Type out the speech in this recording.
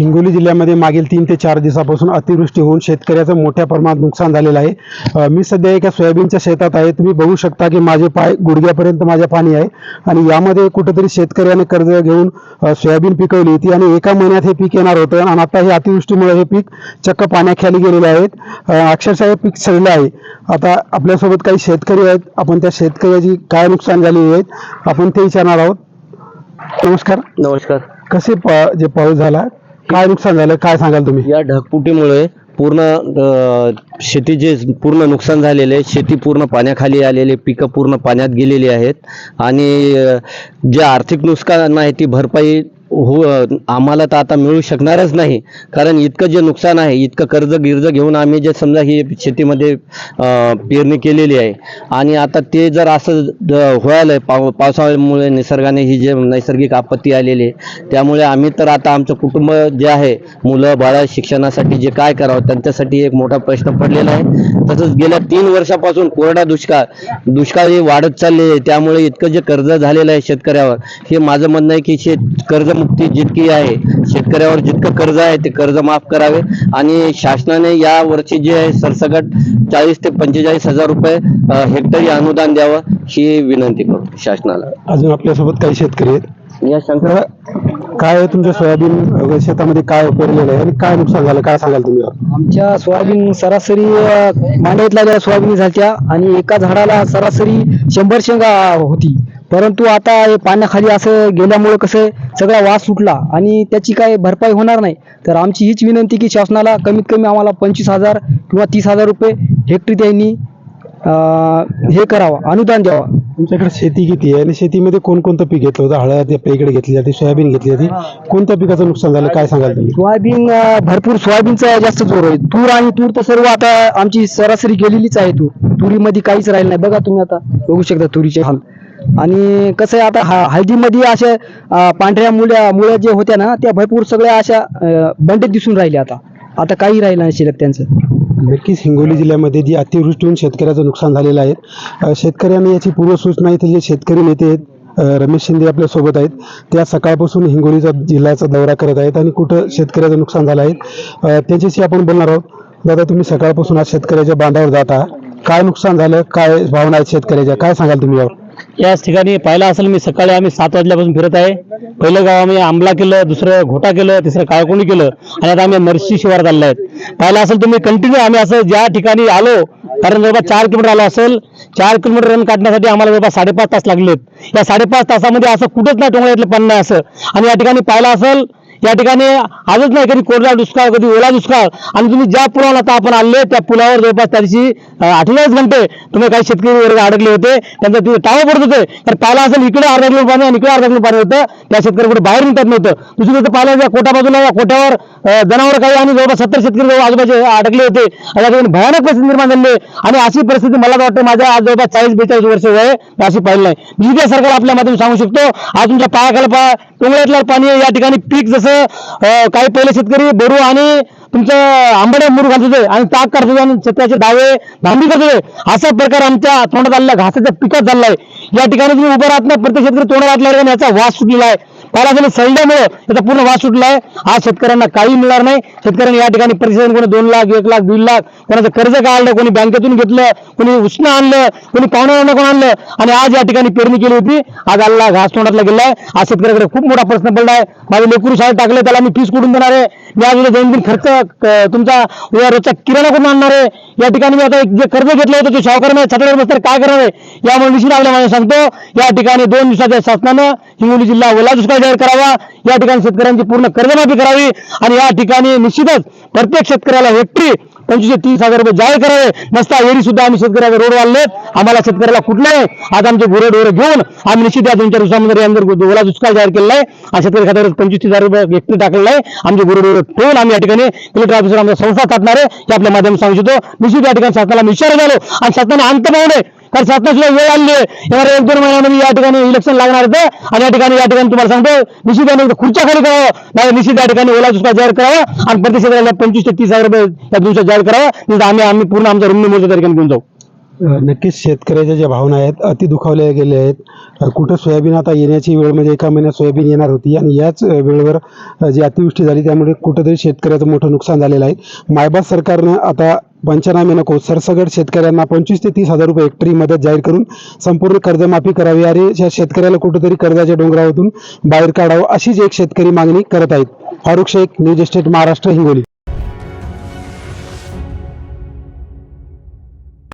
हिंगोली जिल्ह्यामध्ये मागील तीन ते चार दिवसापासून अतिवृष्टी होऊन शेतकऱ्याचं मोठ्या प्रमाणात नुकसान झालेलं आहे. मी सध्या एका सोयाबीनच्या शेतात आहे. तुम्ही बघू शकता की माझे पाय गुडघ्यापर्यंत माझ्या पाणी आहे. आणि यामध्ये कुठेतरी शेतकऱ्याने कर्ज घेऊन सोयाबीन पिकवली होती आणि एका महिन्यात हे पीक येणार होतं. आणि आता हे अतिवृष्टीमुळे हे पीक चक्क पाण्याखाली गेलेले आहेत. अक्षरशः हे पीक सडलं आहे. आता आपल्यासोबत काही शेतकरी आहेत. आपण त्या शेतकऱ्याची काय नुकसान झालेली आहेत आपण ते विचारणार आहोत. नमस्कार. नमस्कार. कसे पा- जे पाऊस झाला काय नुकसान झालं? काय सांगाल तुम्ही? या ढगफुटीमुळे पूर्ण शेतीचे पूर्ण नुकसान झालेले आहे शेती पूर्ण पाण्याखाली आलेले पिकं पूर्ण पाण्यात गेलेली आहेत. आणि जे आर्थिक नुकसान आहे ती भरपाई हो आम्हाला तर आता मिळू शकणारच नाही. कारण इतकं जे नुकसान आहे इतकं कर्ज गिर्ज घेऊन आम्ही जे समजा ही शेतीमध्ये पेरणी केलेली आहे. आणि आता ते जर असं व्हायला पाव पावसामुळे निसर्गाने ही जे नैसर्गिक आपत्ती आलेली आहे त्यामुळे आम्ही तर आता आमचं कुटुंब जे आहे मुलं बाळा शिक्षणासाठी जे काय करावं त्यांच्यासाठी एक मोठा प्रश्न पडलेला आहे. तसंच गेल्या तीन वर्षापासून कोरडा दुष्काळ दुष्काळ हे वाढत चालले आहे. त्यामुळे इतकं जे कर्ज झालेलं आहे शेतकऱ्यावर हे माझं म्हणणं आहे की शेत कर्जमुक्ती जितकी आहे शेतकऱ्यावर जितकं कर्ज आहे ते कर्ज माफ करावे. आणि शासनाने या वर्षी जे आहे सरसकट चाळीस ते पंचेचाळीस हजार रुपये हेक्टरी अनुदान द्यावं ही विनंती करतो शासनाला. अजून आपल्यासोबत काही शेतकरी आहेत? या शंकर काय आहे तुमच्या सोयाबीन शेतामध्ये काय पेरलेलं आहे? आणि काय नुकसान झालं? काय सांगाल तुम्ही? आमच्या सोयाबीन सरासरी अ, लागल्या सोयाबीन झाल्या आणि एका झाडाला सरासरी शंभर शेंगा होती. परंतु आता हे पाण्याखाली असं गेल्यामुळे कसं सगळा वास सुटला आणि त्याची काय भरपाई होणार नाही. तर आमची हीच विनंती की शासनाला कमीत कमी आम्हाला पंचवीस हजार किंवा तीस हजार रुपये हेक्टरी त्यांनी हे करावं अनुदान द्यावं. तुमच्याकडे शेती किती आहे? आणि शेतीमध्ये कोणकोणतं पीक घेतलं होतं? हळद आपल्या इकडे घेतली जाते सोयाबीन घेतली जाते. कोणत्या पिकाचं नुकसान झालं? काय सांगाल तुम्ही? सोयाबीन अ, भरपूर सोयाबीनचा जास्त जोर आहे. तूर आणि तूर तर सर्व आता आमची सरासरी गेलेलीच आहे तूर. तुरीमध्ये काहीच राहिलं नाही. बघा तुम्ही आता बघू शकता तुरीचे हाल आणि कसं आहे आता हा हळदीमध्ये अशा अ, पांढऱ्या मुळ्या मुळ्या जे होत्या ना त्या भरपूर सगळ्या अशा अ, बंडेत दिसून राहिल्या आता. आता काही राहिलं नाही शिल्लक त्यांचं. नक्कीच हिंगोली जिल्ह्यामध्ये जी अतिवृष्टी होऊन शेतकऱ्याचं नुकसान झालेलं आहे. शेतकऱ्यांनी याची पूर्वसूचना इथे जे शेतकरी नेते आहेत रमेश शिंदे आपल्यासोबत आहेत त्या सकाळपासून हिंगोलीचा जिल्ह्याचा दौरा करत आहेत आणि कुठं शेतकऱ्याचं नुकसान झालं आहे त्याच्याशी आपण बोलणार आहोत. दादा तुम्ही सकाळपासून आज शेतकऱ्याच्या बांधावर जाता काय नुकसान झालं? काय भावना आहेत शेतकऱ्याच्या? काय सांगाल तुम्ही यावर? याच ठिकाणी पाहिलं असेल मी सकाळी आम्ही सात वाजल्यापासून फिरत आहे. पहिलं गाव आम्ही आंबला केलं दुसरं घोटा केलं तिसरं काळकोणी केलं आणि आता आम्ही मर्शी शिवारात आलेलो आहेत. पाहिलं असेल तुम्ही कंटिन्यू आम्ही असं ज्या ठिकाणी आलो कारण जवळपास चार किलोमीटर आलो असेल चार किलोमीटर रन काढण्यासाठी आम्हाला जवळपास साडेपाच तास लागलेत. या साडेपाच तासामध्ये असं कुठंच नाही टोंगळ्यातलं पण नाही असं. आणि या ठिकाणी पाहिलं असेल या ठिकाणी आजच नाही कधी कोरडा दुष्काळ कधी ओला दुष्काळ. आणि तुम्ही ज्या पुलावर आता आपण आले त्या पुलावर जवळपास त्या दिवशी अठ्ठेचाळीस घंटे तुम्ही काही शेतकरी वर्ग अडकले होते. त्यांचा तिथे टाळं पडत होते. तर पाहिलं असेल इकडे अर्धा किलो पाणी आणि इकडे अर्धा किलो पाणी होतं. त्या शेतकरी कुठे बाहेर निघतात नव्हतं. दुसरी गोष्ट पाहिलं या कोटा बाजूला या कोट्यावर जनावर काही आणि जवळपास सत्तर शेतकरी जवळ आजूबाजू अडकले होते. आणि या भयानक परिस्थिती निर्माण झाली आणि अशी परिस्थिती मला वाटतं माझ्या आज जवळपास चाळीस बेचाळीस वर्ष वय अशी पाहिलं नाही. मी त्या सरकार आपल्या माध्यम सांगू शकतो. आज तुमच्या पायाखाली पा टोंगळ्यातलं पाणी आहे. या ठिकाणी पीक जसं काही पहिले शेतकरी बोरू आणि तुमचं आंबडे मुरु घालत होते आणि ताक करत होते आणि शेतकऱ्याचे डावे धांबी करत होते असा प्रकार आमच्या तोंडात आलेला घासाच्या पिकात झालेला आहे या ठिकाणी तुम्ही उभं राहत नाही प्रत्येक शेतकरी तोंडात लागल्यावर याचा वास सुटलेला आहे पहिला जरी सळल्यामुळे याचा पूर्ण वास सुटला आहे आज शेतकऱ्यांना काही मिळणार नाही. शेतकऱ्यांनी या ठिकाणी प्रतिसाद कोणी दोन लाख एक लाख दीड लाख कोणाचं कर्ज काढलं कोणी बँकेतून घेतलं कोणी उष्ण आणलं कोणी पाहुण्यानं कोण आणलं? आणि आज या ठिकाणी पेरणी केली होती. आज आल्ला घास तोंडातला गेला आहे. आज शेतकऱ्याकडे खूप मोठा प्रश्न पडला आहे माझे लेकरू शाळेत टाकले त्याला मी फीस कुठून देणार आहे? मी आज दोन तीन खर्च तुमचा उद्या रोजचा किराणा कुठून आणणार आहे? या ठिकाणी मी आता एक जे कर्ज घेतलं होतं ते सावकार छत्रावर बसतर काय करणार आहे यामुळे निश्चित आपल्या माझ्या सांगतो. या ठिकाणी दोन दिवसाच्या शासनानं हिंगोली जिल्हा ओला दुष्काळ जाहीर करावा. या ठिकाणी शेतकऱ्यांची पूर्ण कर्जमाफी करावी. आणि या ठिकाणी निश्चितच प्रत्येक शेतकऱ्याला हेक्टरी पंचवीसशे तीस हजार रुपये जाहीर करावे. नसता एरी सुद्धा आम्ही शेतकऱ्याला रोड वाढलेत आम्हाला शेतकऱ्याला कुठलं आज आमचे गुरेढोरे घेऊन आम्ही निश्चित या दोन चार दिवसामध्ये अंदर ओला दुष्काळ जाहीर केलेला आहे आणि शेतकरी खात्यावर पंचवीस हजार रुपये व्यक्ती टाकलेला आहे. आमचे गुरेढोरे ठेवून आम्ही या ठिकाणी कलेक्टर ऑफिसर आमच्या संस्था साधणार आहे. हे आपल्या माध्यमातून सांगू शकतो निश्चित या ठिकाणी शासनाला मी झालो आणि शासनाने अंत पावणे कारण शासनाशिवाय वेळ आली. आहे येणाऱ्या एक दोन महिन्यामध्ये या ठिकाणी इलेक्शन लागणार होतं. आणि या ठिकाणी या ठिकाणी तुम्हाला सांगतो निश्चित म्हणजे खुर्च्या खाली करावं. नाही निश्चित या ठिकाणी ओला दुष्काळ जाहीर करावा आणि प्रत्येक शेतकऱ्याला पंचवीस ते तीस हजार रुपये या दिवसात जाहीर करावा. नाही आम्ही आम्ही पूर्ण आमचा रुमने मोर्चा त्या ठिकाणी घेऊन जाऊ. नक्कीच शेतकऱ्याच्या ज्या भावना आहेत अति दुखावल्या गेल्या आहेत. कुठं सोयाबीन आता येण्याची वेळ म्हणजे एका महिन्यात सोयाबीन येणार होती आणि याच वेळेवर जी अतिवृष्टी झाली त्यामुळे कुठंतरी शेतकऱ्याचं मोठं नुकसान झालेलं आहे. मायबास सरकारनं आता पंचनामे नको सरसगट शेतकऱ्यांना पंचवीस ते तीस हजार रुपये हेक्टरी मदत जाहीर करून संपूर्ण कर्जमाफी करावी. आणि या शेतकऱ्याला कुठंतरी कर्जाच्या डोंगरावरून बाहेर काढावं अशीच एक शेतकरी मागणी करत आहेत फारुख शेख न्यूज एस्टेट महाराष्ट्र हिंगोली.